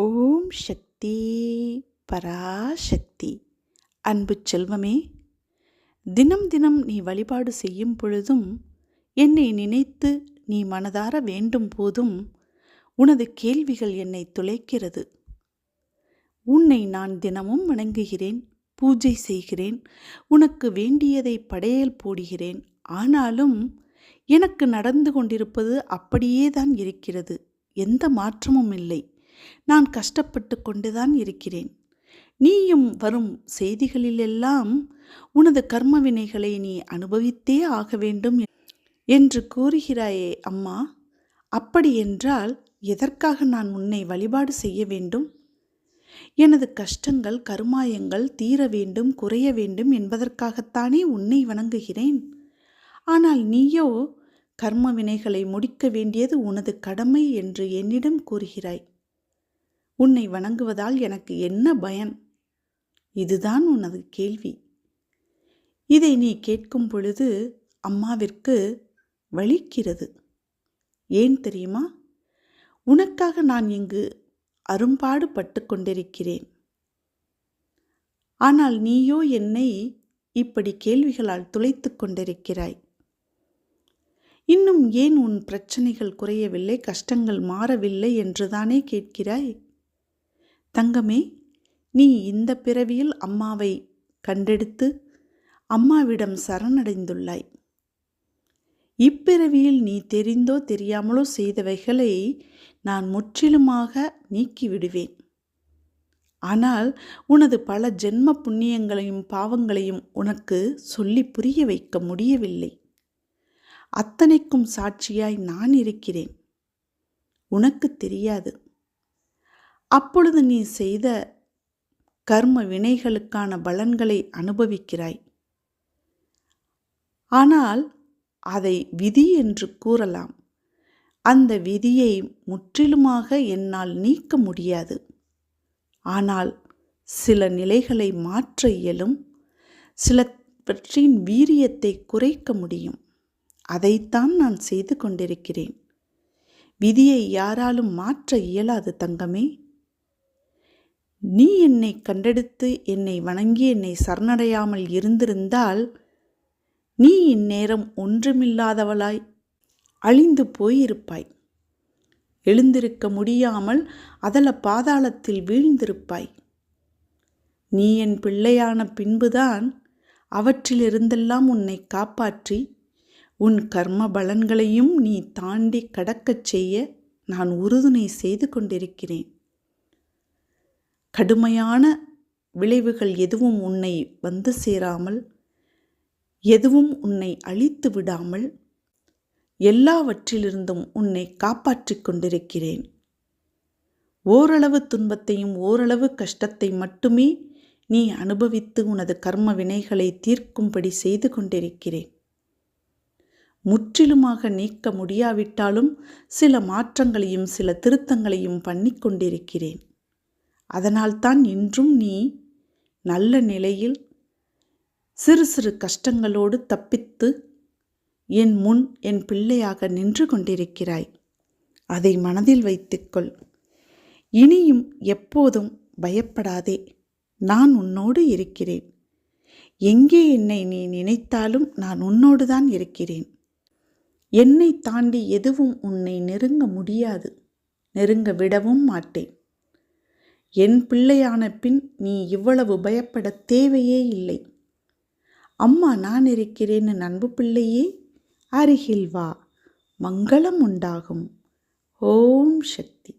ஓம் சக்தி பராசக்தி. அன்பு செல்வமே தினம் தினம் நீ வழிபாடு செய்யும் பொழுதும் என்னை நினைத்து நீ மனதார வேண்டும் போதும் உனது கேள்விகள் என்னை துளைக்கிறது. உன்னை நான் தினமும் வணங்குகிறேன் பூஜை செய்கிறேன் உனக்கு வேண்டியதை படையல் போடுகிறேன். ஆனாலும் எனக்கு நடந்து கொண்டிருப்பது அப்படியே தான் இருக்கிறது. எந்த மாற்றமும் இல்லை. நான் கஷ்டப்பட்டு கொண்டுதான் இருக்கிறேன். நீயும் வரும் செய்திகளிலெல்லாம் உனது கர்ம வினைகளை நீ அனுபவித்தே ஆக வேண்டும் என்று கூறுகிறாயே அம்மா. அப்படி என்றால் எதற்காக நான் உன்னை வழிபாடு செய்ய வேண்டும்? எனது கஷ்டங்கள் கருமாயங்கள் தீர வேண்டும் குறைய வேண்டும் என்பதற்காகத்தானே உன்னை வணங்குகிறேன். ஆனால் நீயோ கர்ம வினைகளை முடிக்க வேண்டியது உனது கடமை என்று என்னிடம் கூறுகிறாய். உன்னை வணங்குவதால் எனக்கு என்ன பயன்? இதுதான் உனது கேள்வி. இதை நீ கேட்கும் பொழுது அம்மாவிற்கு வலிக்கிறது. ஏன் தெரியுமா? உனக்காக நான் இங்கு அரும்பாடு பட்டு கொண்டிருக்கிறேன். ஆனால் நீயோ என்னை இப்படி கேள்விகளால் துளைத்து கொண்டிருக்கிறாய். இன்னும் ஏன் உன் பிரச்சனைகள் குறையவில்லை? கஷ்டங்கள் மாறவில்லை என்றுதானே கேட்கிறாய்? தங்கமே நீ இந்த பிறவியில் அம்மாவை கண்டெடுத்து அம்மாவிடம் சரணடைந்துள்ளாய். இப்பிறவியில் நீ தெரிந்தோ தெரியாமலோ செய்தவைகளை நான் முற்றிலுமாக நீக்கிவிடுவேன். ஆனால் உனது பல ஜென்ம புண்ணியங்களையும் பாவங்களையும் உனக்கு சொல்லி புரிய வைக்க முடியவில்லை. அத்தனைக்கும் சாட்சியாய் நான் இருக்கிறேன். உனக்கு தெரியாது. அப்பொழுது நீ செய்த கர்ம வினைகளுக்கான பலன்களை அனுபவிக்கிறாய். ஆனால் அதை விதி என்று கூறலாம். அந்த விதியை முற்றிலுமாக என்னால் நீக்க முடியாது. ஆனால் சில நிலைகளை மாற்ற இயலும். சிலவற்றின் வீரியத்தை குறைக்க முடியும். அதைத்தான் நான் செய்து கொண்டிருக்கிறேன். விதியை யாராலும் மாற்ற இயலாது தங்கமே. நீ என்னை கண்டெடுத்து என்னை வணங்கி என்னை சரணடையாமல் இருந்திருந்தால் நீ இந்நேரம் ஒன்றுமில்லாதவளாய் அழிந்து போயிருப்பாய். எழுந்திருக்க முடியாமல் அதல பாதாளத்தில் வீழ்ந்திருப்பாய். நீ என் பிள்ளையான பின்புதான் அவற்றிலிருந்தெல்லாம் உன்னை காப்பாற்றி உன் கர்ம பலன்களையும் நீ தாண்டி கடக்கச் செய்ய நான் உறுதுணை செய்து கொண்டிருக்கிறேன். கடுமையான விளைவுகள் எதுவும் உன்னை வந்து சேராமல் எதுவும் உன்னை அழித்து விடாமல் எல்லாவற்றிலிருந்தும் உன்னை காப்பாற்றிக் கொண்டிருக்கிறேன். ஓரளவு துன்பத்தையும் ஓரளவு கஷ்டத்தை மட்டுமே நீ அனுபவித்து உனது கர்ம வினைகளை தீர்க்கும்படி செய்து கொண்டிருக்கிறேன். முற்றிலுமாக நீக்க முடியாவிட்டாலும் சில மாற்றங்களையும் சில திருத்தங்களையும் பண்ணி கொண்டிருக்கிறேன். அதனால்தான் இன்றும் நீ நல்ல நிலையில் சிறு சிறு கஷ்டங்களோடு தப்பித்து என் முன் என் பிள்ளையாக நின்று கொண்டிருக்கிறாய். அதை மனதில் வைத்துக்கொள். இனியும் எப்போதும் பயப்படாதே. நான் உன்னோடு இருக்கிறேன். எங்கே என்னை நீ நினைத்தாலும் நான் உன்னோடு தான் இருக்கிறேன். என்னை தாண்டி எதுவும் உன்னை நெருங்க முடியாது. நெருங்க விடவும் மாட்டேன். என் பிள்ளையான பின் நீ இவ்வளவு பயப்பட தேவையே இல்லை. அம்மா நான் இருக்கிறேன்னு நண்பு பிள்ளையே அருகில் வா மங்களம் உண்டாகும். ஓம் சக்தி.